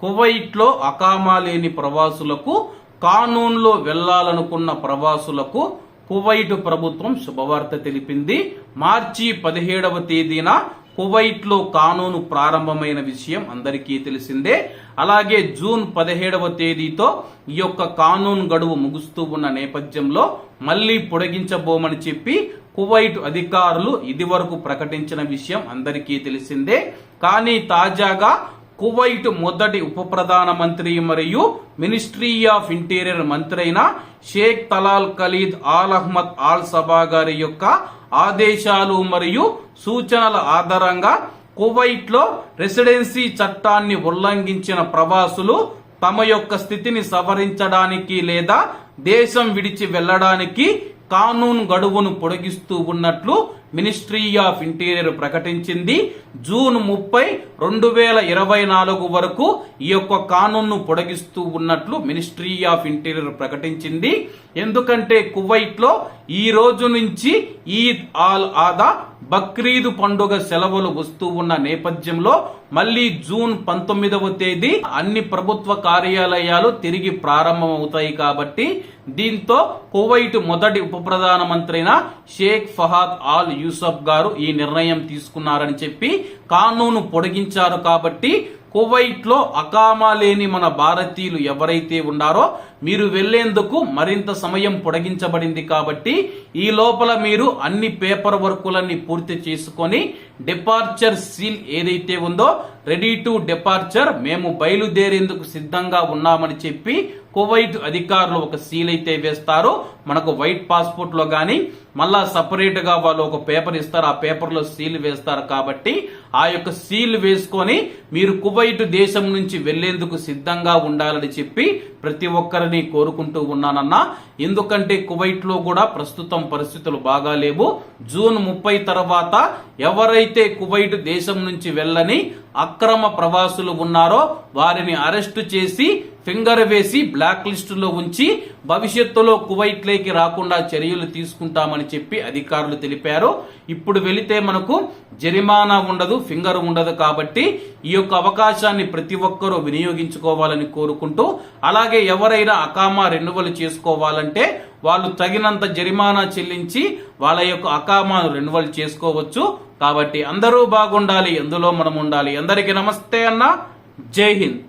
కువైట్లో అకామా లేని ప్రవాసులకు కానూన్లో వెళ్ళాలనుకున్న ప్రవాసులకు కువైట్ ప్రభుత్వం శుభవార్త తెలిపింది. మార్చి పదిహేడవ తేదీన కువైట్లో కానూను ప్రారంభమైన విషయం అందరికీ తెలిసిందే. అలాగే జూన్ పదిహేడవ తేదీతో ఈ యొక్క కానూన్ గడువు ముగుస్తూ ఉన్న నేపథ్యంలో మళ్ళీ పొడిగించబోమని చెప్పి కువైట్ అధికారులు ఇదివరకు ప్రకటించిన విషయం అందరికీ తెలిసిందే. కానీ తాజాగా కువైట్ మొదటి ఉప ప్రధాన మంత్రి మరియు మినిస్ట్రీ ఆఫ్ ఇంటీరియర్ మంత్రి అయిన Sheikh Talal Khalid Al Ahmad Al Sabah గారి యొక్క ఆదేశాలు మరియు సూచనల ఆధారంగా కువైట్లో రెసిడెన్సీ చట్టాన్ని ఉల్లంఘించిన ప్రవాసులు తమ యొక్క స్థితిని సవరించడానికి లేదా దేశం విడిచి వెళ్ళడానికి కానూన్ గడువును పొడిగిస్తూ ఉన్నట్లు మినిస్ట్రీ ఆఫ్ ఇంటీరియర్ ప్రకటించింది జూన్ ముప్పై రెండు వేల ఇరవై నాలుగు వరకు ఈ యొక్క కానూన్ను పొడిగిస్తూ ఉన్నట్లు మినిస్ట్రీ ఆఫ్ ఇంటీరియర్ ప్రకటించింది. ఎందుకంటే కువైట్లో ఈ రోజు నుంచి ఈద్ ఆల్ ఆదా బక్రీద్ పండుగ సెలవులు వస్తూ ఉన్న నేపథ్యంలో మళ్ళీ జూన్ పంతొమ్మిదవ తేదీ అన్ని ప్రభుత్వ కార్యాలయాలు తిరిగి ప్రారంభమవుతాయి కాబట్టి దీంతో కువైట్ మొదటి ఉప ప్రధానమంత్రి అయిన షేక్ ఫహాద్ ఆల్ యూసఫ్ గారు ఈ నిర్ణయం తీసుకున్నారని చెప్పి కానూను పొడిగించారు కాబట్టి కువైట్లో అకామా లేని మన భారతీయులు ఎవరైతే ఉన్నారో మీరు వెళ్ళేందుకు మరింత సమయం పొడిగించబడింది కాబట్టి ఈ లోపల మీరు అన్ని పేపర్ వర్కులన్నీ పూర్తి చేసుకొని డిపార్చర్ సీల్ ఏదైతే ఉందో రెడీ టు డిపార్చర్ మేము బయలుదేరేందుకు సిద్ధంగా ఉన్నామని చెప్పి కువైట్ అధికారులు ఒక సీల్ అయితే వేస్తారు. మనకు వైట్ పాస్పోర్ట్లో గాని మళ్ళా సపరేట్గా వాళ్ళు ఒక పేపర్ ఇస్తారు. ఆ పేపర్లో సీల్ వేస్తారు కాబట్టి ఆ యొక్క సీల్ వేసుకొని మీరు కువైట్ దేశం నుంచి వెళ్ళేందుకు సిద్ధంగా ఉండాలని చెప్పి ప్రతి ఒక్కరిని కోరుకుంటూ ఉన్నానన్నా. ఎందుకంటే కువైట్లో కూడా ప్రస్తుతం పరిస్థితులు బాగాలేవు జూన్ ముప్పై తర్వాత ఎవరైతే కువైట్ దేశం నుంచి వెళ్ళని అక్రమ ప్రవాసులు ఉన్నారో వారిని అరెస్టు చేసి ఫింగర్ వేసి బ్లాక్ లిస్టులో ఉంచి భవిష్యత్తులో కువైట్లోకి రాకుండా చర్యలు తీసుకుంటామని చెప్పి అధికారులు తెలిపారు. ఇప్పుడు వెళితే మనకు జరిమానా ఉండదు ఫింగర్ ఉండదు కాబట్టి ఈ యొక్క అవకాశాన్ని ప్రతి ఒక్కరూ వినియోగించుకోవాలని కోరుకుంటూ అలాగే ఎవరైనా అకామా రెన్యువల్ చేసుకోవాలంటే వాళ్ళు తగినంత జరిమానా చెల్లించి వాళ్ళ యొక్క అకామాను రెన్యువల్ చేసుకోవచ్చు. కాబట్టి అందరూ బాగుండాలి ఎందులో మనం ఉండాలి. అందరికీ నమస్తే అన్న. జై హింద్.